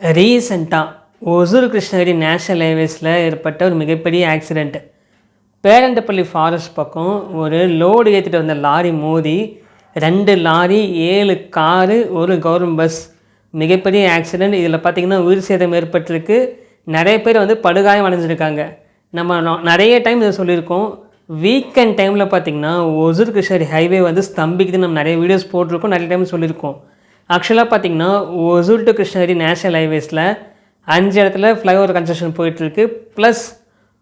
ரீசெண்டாக ஒசூர் கிருஷ்ணகிரி நேஷனல் ஹைவேஸில் ஏற்பட்ட ஒரு மிகப்பெரிய ஆக்சிடெண்ட் பேரண்டப்பள்ளி ஃபாரஸ்ட் பக்கம் ஒரு லோடு ஏற்றிட்டு வந்த லாரி மோதி ரெண்டு லாரி ஏழு காரு ஒரு கவர்மெண்ட் பஸ் மிகப்பெரிய ஆக்சிடெண்ட் இதில் பார்த்திங்கன்னா உயிர் சேதம் ஏற்பட்டிருக்கு. நிறைய பேர் வந்து படுகாயம் அடைஞ்சிருக்காங்க. நம்ம நிறைய டைம் இதை சொல்லியிருக்கோம். வீக்கெண்ட் டைமில் பார்த்திங்கன்னா ஒசூர் கிருஷ்ணகிரி ஹைவே வந்து ஸ்தம்பிக்குது நம்ம நிறைய வீடியோஸ் போட்டிருக்கோம். நிறைய டைம் சொல்லியிருக்கோம். ஆக்சுவலாக பார்த்தீங்கன்னா ஒசூர் டு கிருஷ்ணகிரி நேஷனல் ஹைவேஸில் அஞ்சு இடத்துல ஃப்ளைஓவர் கன்ஸ்ட்ரக்ஷன் போயிட்டுருக்கு. ப்ளஸ்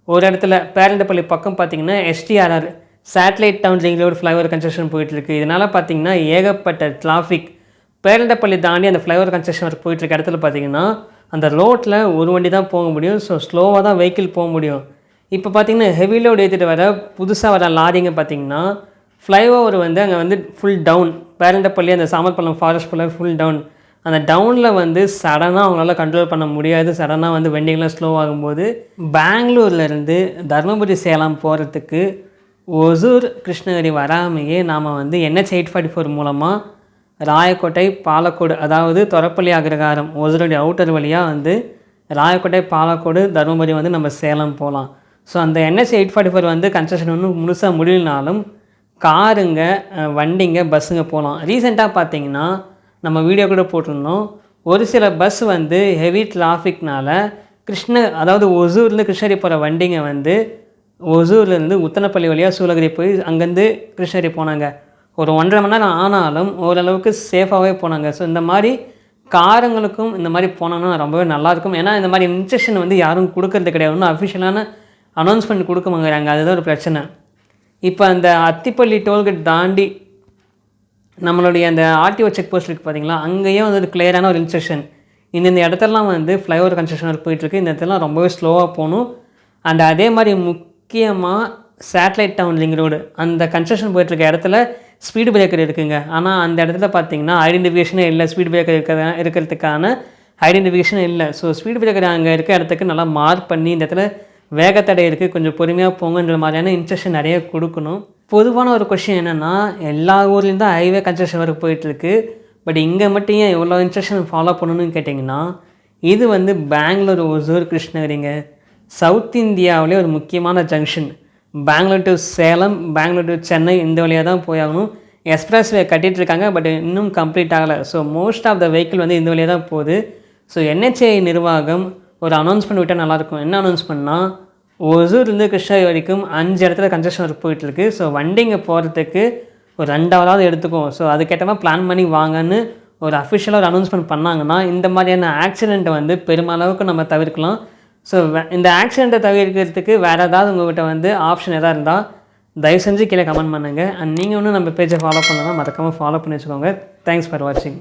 ஒரு இடத்துல பேரண்டப்பள்ளி பக்கம் பார்த்தீங்கன்னா எஸ்டிஆர்ஆர் சேட்டலைட் டவுன் லிங்கில் ஒரு ஃப்ளைஓவர் கன்ஸ்ட்ரக்ஷன் போயிட்டுருக்கு. இதனால் பார்த்தீங்கன்னா ஏகப்பட்ட டிராஃபிக் பேரண்டப்பள்ளி தாண்டி அந்த ஃப்ளைஓவர் கன்ஸ்ட்ரக்ஷன் ஒர்க் போயிட்டுருக்க இடத்துல பார்த்தீங்கன்னா அந்த ரோட்டில் ஒரு வண்டி தான் போக முடியும். ஸோ ஸ்லோவாக தான் வெஹிக்கிள் போக முடியும். இப்போ பார்த்தீங்கன்னா ஹெவி லோடு ஏற்றிட்டு வர புதுசாக வர லாரிங்க பார்த்திங்கன்னா ஃப்ளைஓவர் வந்து அங்கே வந்து ஃபுல் டவுன் பேரண்டப்பள்ளி அந்த சாமர்பள்ளம் ஃபாரஸ்ட் ஃபுல்லாக ஃபுல் டவுன் அந்த டவுனில் வந்து சடனாக அவங்களால கண்ட்ரோல் பண்ண முடியாது. சடனாக வந்து வெண்டிங்லாம் ஸ்லோ ஆகும்போது பெங்களூர்லேருந்து தருமபுரி சேலம் போகிறதுக்கு ஒசூர் கிருஷ்ணகிரி வராமையே நாம் வந்து என்ஹெச் எயிட் ஃபார்ட்டி ஃபோர் மூலமாக ராயக்கோட்டை பாலக்கோடு அதாவது தொரப்பள்ளி அக்ரகாரம் ஒசூருடைய அவுட்டர் வழியாக வந்து ராயக்கோட்டை பாலக்கோடு தருமபுரி வந்து நம்ம சேலம் போகலாம் ஸோ அந்த என்ஹெச் எயிட் ஃபார்ட்டி ஃபோர் வந்து கன்ஸ்ட்ரக்ஷன் ஒன்றும் முழுசாக முடியலனாலும் காருங்க வண்டிங்க பஸ்ஸுங்க போகலாம். ரீசெண்டாக பார்த்தீங்கன்னா நம்ம வீடியோ கூட போட்டிருந்தோம். ஒரு சில பஸ் வந்து ஹெவி டிராஃபிக்னால் கிருஷ்ண அதாவது ஒசூர்லேருந்து கிருஷ்ணகிரி போகிற வண்டிங்க வந்து ஒசூர்லேருந்து உத்தனப்பள்ளி வழியாக சூளகிரி போய் அங்கேருந்து கிருஷ்ணகிரி போனாங்க. ஒரு ஒன்றரை மணி நேரம் ஆனாலும் ஓரளவுக்கு சேஃபாகவே போனாங்க. ஸோ இந்த மாதிரி காரங்களுக்கும் இந்த மாதிரி போனோன்னா ரொம்பவே நல்லாயிருக்கும் ஏன்னா இந்த மாதிரி இன்ஸ்ட்ரக்ஷன் வந்து யாரும் கொடுக்கறது கிடையாது ஒன்றும் அஃபிஷியலான அனௌன்ஸ்மெண்ட் கொடுக்க மாங்கிறாங்க அதுதான் ஒரு பிரச்சனை. இப்போ அந்த அத்திப்பள்ளி டோல்கேட் தாண்டி நம்மளுடைய அந்த ஆர்டிஓ செக் போஸ்ட் இருக்குது பார்த்தீங்களா அங்கேயும் வந்து ஒரு கிளியரான ஒரு இன்ஸ்ட்ரக்ஷன் இந்தந்த இடத்துலலாம் வந்து ஃப்ளைஓவர் கன்ஸ்ட்ரக்ஷன் ஒர்க் போயிட்டுருக்கு இந்த இடத்துலாம் ரொம்பவே ஸ்லோவாக போகணும். அண்ட் அதே மாதிரி முக்கியமாக சேட்டலைட் டவுன் லிங்க் ரோடு அந்த கன்ஸ்ட்ரக்ஷன் போயிட்டுருக்க இடத்துல ஸ்பீடு பிரேக்கர் இருக்குங்க. ஆனால் அந்த இடத்துல பார்த்தீங்கன்னா ஐடென்டிஃபிகேஷனே இல்லை. ஸ்பீடு பிரேக்கர் இருக்கிற இருக்கிறதுக்கான ஐடென்டிஃபிகேஷன் இல்லை. ஸோ ஸ்பீடு பிரேக்கர் அங்கே இருக்க இடத்துக்கு நல்லா மார்க் பண்ணி இந்த இடத்துல வேகத்தடை இருக்குது கொஞ்சம் பொறுமையாக போங்கன்ற மாதிரியான இன்ஸ்ட்ரக்ஷன் நிறைய கொடுக்கணும். பொதுவான ஒரு கொஷின் என்னென்னா எல்லா ஊர்லேயும் தான் ஹைவே கன்ஸ்ட்ரக்ஷன் ஒர்க் போயிட்டுருக்கு. பட் இங்கே மட்டும் ஏன் இவ்வளோ இன்ஸ்ட்ரக்ஷன் ஃபாலோ பண்ணணும்னு கேட்டிங்கன்னா இது வந்து பெங்களூர் ஒசூர் கிருஷ்ணகிரிங்க. சவுத் இந்தியாவிலே ஒரு முக்கியமான junction Bangalore to Salem Bangalore to Chennai இந்த வழியாக தான் போயாகணும் எக்ஸ்பிரஸ் வே கட்டிகிட்ருக்காங்க இருக்காங்க பட் இன்னும் கம்ப்ளீட் ஆகலை. So most of the vehicle வந்து இந்த வழியாக தான் போகுது. ஸோ என்ஹெச்ஏ நிர்வாகம் ஒரு அனௌன்ஸ்மெண்ட் விட்டால் நல்லாயிருக்கும். என்ன அனௌன்ஸ்மெண்ட்னா ஒசூர்லேருந்து கிருஷ்ணகிரி வரைக்கும் அஞ்சு இடத்துல கன்ஸ்ட்ரக்ஷன் ஒர்க் போயிட்டுருக்கு. ஸோ வண்டிங்க போகிறதுக்கு ஒரு ரெண்டாவதாவது எடுத்துக்கும் ஸோ அதுக்கேற்ற மாதிரி பிளான் பண்ணி வாங்கன்னு ஒரு அஃபிஷியலாக ஒரு அனௌன்ஸ்மெண்ட் பண்ணாங்கன்னா இந்த மாதிரியான ஆக்சிடெண்ட்டை வந்து பெருமளவுக்கு நம்ம தவிர்க்கலாம். ஸோ இந்த ஆக்சிடெண்ட்டை தவிர்க்கிறதுக்கு வேறு ஏதாவது உங்கள்கிட்ட வந்து ஆப்ஷன் எதாவது இருந்தால் தயவு செஞ்சு கீழே கமெண்ட் பண்ணுங்கள் அண்ட் நீங்கள் ஒன்றும் நம்ம பேஜை ஃபாலோ பண்ணலாம் மறக்காமல் ஃபாலோ பண்ணி வச்சுக்கோங்க. தேங்க்ஸ் ஃபார் வாட்சிங்